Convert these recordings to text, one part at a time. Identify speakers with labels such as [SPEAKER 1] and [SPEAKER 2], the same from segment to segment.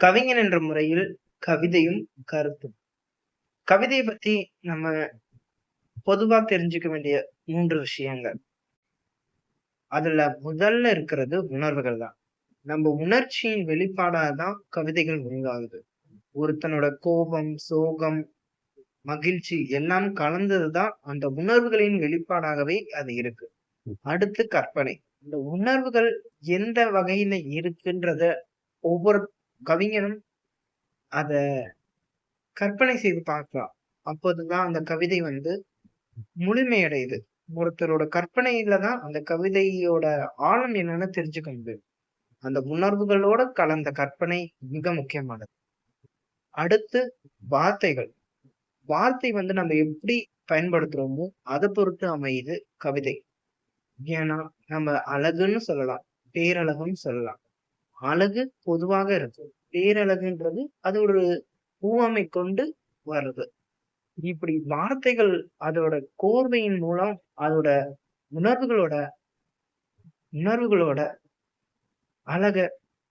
[SPEAKER 1] கவிஞன் என்ற முறையில் கவிதையும் கருத்தும். கவிதையை பத்தி நம்ம பொதுவா தெரிஞ்சுக்க வேண்டிய மூன்று விஷயங்கள். அதுல முதல்ல இருக்கிறது உணர்வுகள் தான். நம்ம உணர்ச்சியின் வெளிப்பாடா தான் கவிதைகள் உருவாகுது. ஒருத்தனோட கோபம், சோகம், மகிழ்ச்சி எல்லாம் கலந்ததுதான் அந்த உணர்வுகளின் வெளிப்பாடாகவே அது இருக்கு. அடுத்து கற்பனை. இந்த உணர்வுகள் எந்த வகையில இருக்குன்றத ஒவ்வொரு கவிஞனும் அதை கற்பனை செய்து பார்க்கலாம். அப்போதுதான் அந்த கவிதை வந்து முழுமையடையுது. ஒருத்தரோட கற்பனையில தான் அந்த கவிதையோட ஆழம் என்னன்னு தெரிஞ்சுக்க முடியும். அந்த உணர்வுகளோட கலந்த கற்பனை மிக முக்கியமானது. அடுத்து வார்த்தைகள். வார்த்தை வந்து நம்ம எப்படி பயன்படுத்துறோமோ, அதை பொறுத்து அமையுது கவிதை. ஏன்னா, நம்ம அழகுன்னு சொல்லலாம். பேரழகுன்னு சொல்லலாம். அழகு பொதுவாக இருக்கு. பேரழகுன்றது அது ஒரு உவமை கொண்டு வருது இப்படி வார்த்தைகள் அதோட கோர்வையின் மூலம் அதோட உணர்வுகளோட உணர்வுகளோட அழக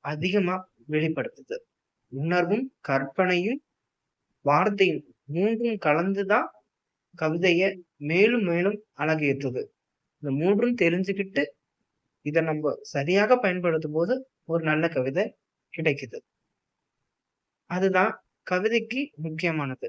[SPEAKER 1] அதிகமா வெளிப்படுத்துது. உணர்வும், கற்பனையும், வார்த்தையும் மூன்றும் கலந்து தான் கவிதைய மேலும் மேலும் அழகேற்றுது இந்த மூன்றும் தெரிஞ்சுக்கிட்டு, இதை நம்ம சரியாக பயன்படுத்தும் போது ஒரு நல்ல கவிதை கிடைக்குது. அதுதான் கவிதைக்கு முக்கியமானது.